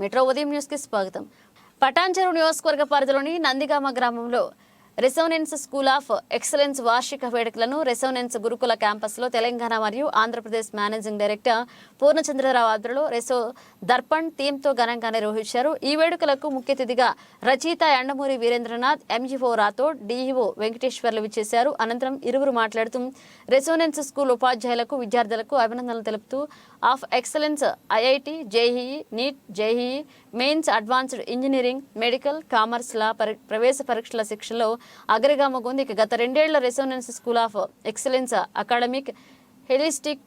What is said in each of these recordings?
Metro ఉదయం న్యూస్కి స్వాగతం. పటాన్చెరు నియోజకవర్గ పరిధిలోని నందిగామ గ్రామంలో రెసోనెన్స్ స్కూల్ ఆఫ్ ఎక్సలెన్స్ వార్షిక వేడుకలను రెసోనెన్స్ గురుకుల క్యాంపస్లో తెలంగాణ మరియు ఆంధ్రప్రదేశ్ మేనేజింగ్ డైరెక్టర్ పూర్ణచంద్రరావు ఆధ్వర్యంలో రెసో దర్పణ్ థీమ్తో ఘనంగా నిర్వహించారు. ఈ వేడుకలకు ముఖ్య అతిథిగా రచయిత ఎండమూరి వీరేంద్రనాథ్ ఎంఈఓ రాథోడ్ డిఈఓ వెంకటేశ్వర్లు విచ్చేశారు. అనంతరం ఇరువురు మాట్లాడుతూ రెసోనెన్స్ స్కూల్ ఉపాధ్యాయులకు విద్యార్థులకు అభినందనలు తెలుపుతూ of excellence IIT JEE NEET JEE mains advanced engineering medical commerce law ప్రవేశ పరీక్షల శిక్షణలో అగ్రగామకుంది ఇక గత రెండేళ్ళ Resonance school of excellence academic holistic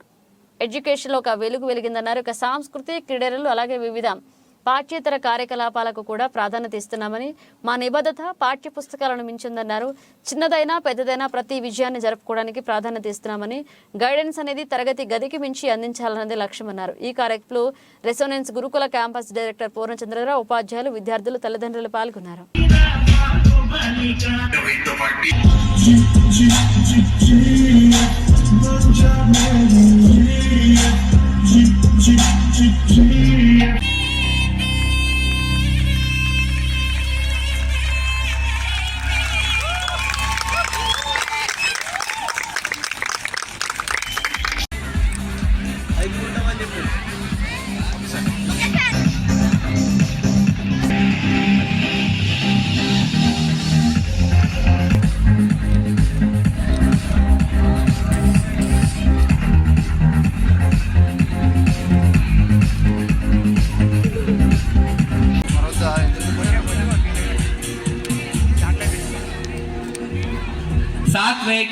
ఎడ్యుకేషన్లో ఒక వెలుగు వెలిగిందన్నారు. ఇక సాంస్కృతిక క్రీడలు అలాగే వివిధ పాఠ్యేతర కార్యకలాపాలకు కూడా ప్రాధాన్యత ఇస్తున్నామని మా నిబద్ధత పాఠ్య పుస్తకాలను మించిందన్నారు. చిన్నదైనా పెద్దదైనా ప్రతి విజయాన్ని జరుపుకోవడానికి ప్రాధాన్యత ఇస్తున్నామని గైడెన్స్ అనేది తరగతి గదికి మించి అందించాలన్నది లక్ష్యమన్నారు. ఈ కార్యక్రమంలో రెసోనెన్స్ గురుకుల క్యాంపస్ డైరెక్టర్ పూర్ణచంద్రరావు ఉపాధ్యాయులు విద్యార్థులు తల్లిదండ్రులు పాల్గొన్నారు. Wait.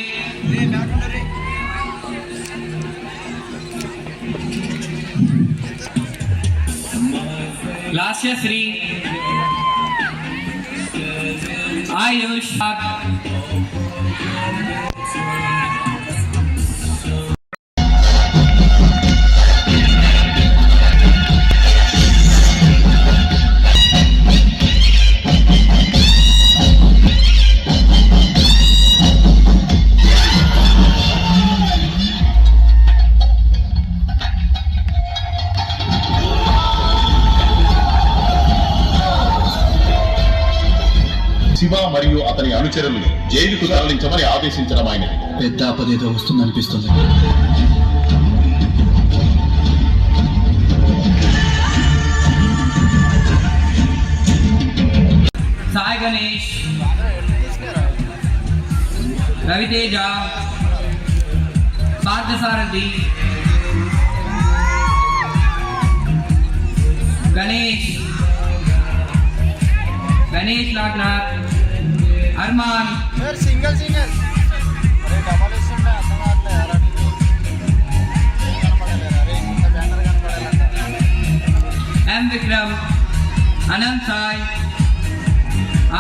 Last year, three. Ayush. Yeah. Shiva మరియు అతని అనుచరులు జైలుకు తరలించమని ఆదేశించడం ఆయన పెద్ద ఆపదేదో వస్తుందనిపిస్తుంది. Sai Ganesh. Raviteja. Parthasarathi Ganesh. Ganesh లాగ్నాథ్ Harman. Single single M Vikram Anant Sai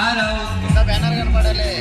Aarav banner కనపడలే.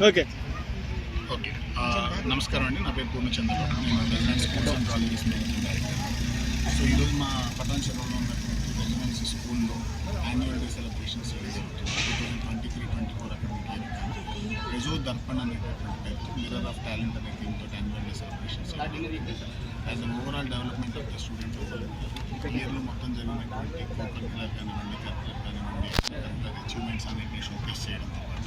Okay. Okay. నమస్కారం అండి. నా పేరు పూర్ణచంద్రరావు నేను స్కూల్స్ అండ్ కాలేజెస్ సో ఈరోజు మా పటాన్ చెరువులో ఉన్నటువంటి రెసిడెన్సీ స్కూల్లో annual day celebrations two thousand twenty three twenty four academic year కానీ రెజో దర్పణ్ అనేటటువంటి పేరుతో మిరర్ ఆఫ్ టాలెంట్ అనే థీమ్తో annual day celebrations as an overall development of the student ఇయర్లో మొత్తం జరిగినటువంటి కో కరికులర్ కానివ్వండి కరికులర్ కానివ్వండి అచీవ్మెంట్స్ అనేవి షోకేస్ చేయడంతో పాటు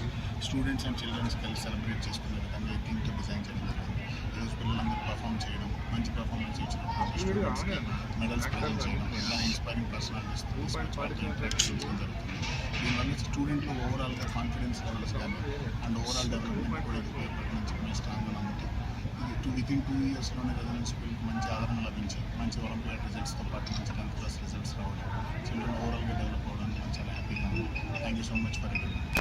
స్టూడెంట్స్ అండ్ చిల్డ్రన్స్ కలిసి సెలబ్రేట్ చేసుకునే విధంగా ఈ థీమ్తో డిజైన్ చేయడం జరిగింది. ఈరోజు పిల్లలందరూ పర్ఫామ్ చేయడం మంచి పర్ఫార్మెన్స్ ఇచ్చిన స్టూడెంట్స్కి మెడల్స్ ప్రజెంట్ చేయడం ఇలా ఇన్స్పైరింగ్ పర్సనాలిటీస్ జరుగుతుంది. దీనివల్ల స్టూడెంట్లో ఓవరాల్గా కాన్ఫిడెన్స్ లెవెల్స్ కానీ అండ్ ఓవరాల్ డెవలప్మెంట్ కూడా ఇది ఉపయోగపడుతుందని చెప్పి మేము స్ట్రాంగ్గా నమ్ముతాం. ఇది టూ విత్ ఇన్ టూ ఇయర్స్లోనే రెసిడెన్స్ స్కూల్కి మంచి ఆదరణ లభించి మంచి ఒలింపియాడ్ రిజల్ట్స్తో పాటు మంచి టెన్త్ క్లాస్ రిజల్ట్స్ రావడం చిల్డ్రన్ ఓవరాల్గా డెవలప్ అవ్వడానికి చాలా హ్యాపీగా ఉంది thank you so much for it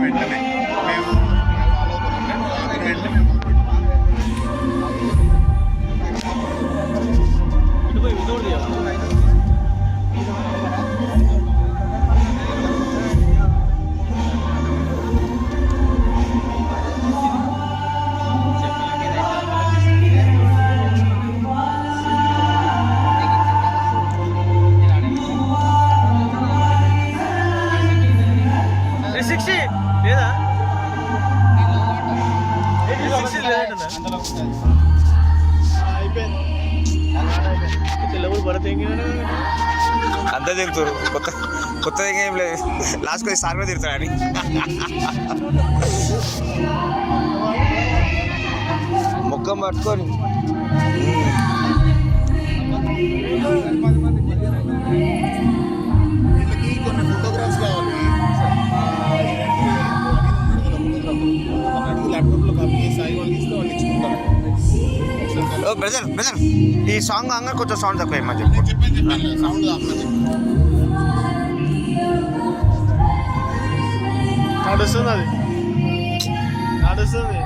song అంతా తిరుగుతారు కొత్త కొత్తగా ఏం లేదు. లాస్ట్ కొద్ది సార్ కూడా తిరుగుతాడని ముఖం పట్టుకొని. ఓ బ్రదర్ బ్రదర్ ఈ సాంగ్ అంగా కొంచెం సౌండ్ తక్కువ ఏమని చెప్పు. సౌండ్ నడుస్తుంది అది. నడుస్తుంది.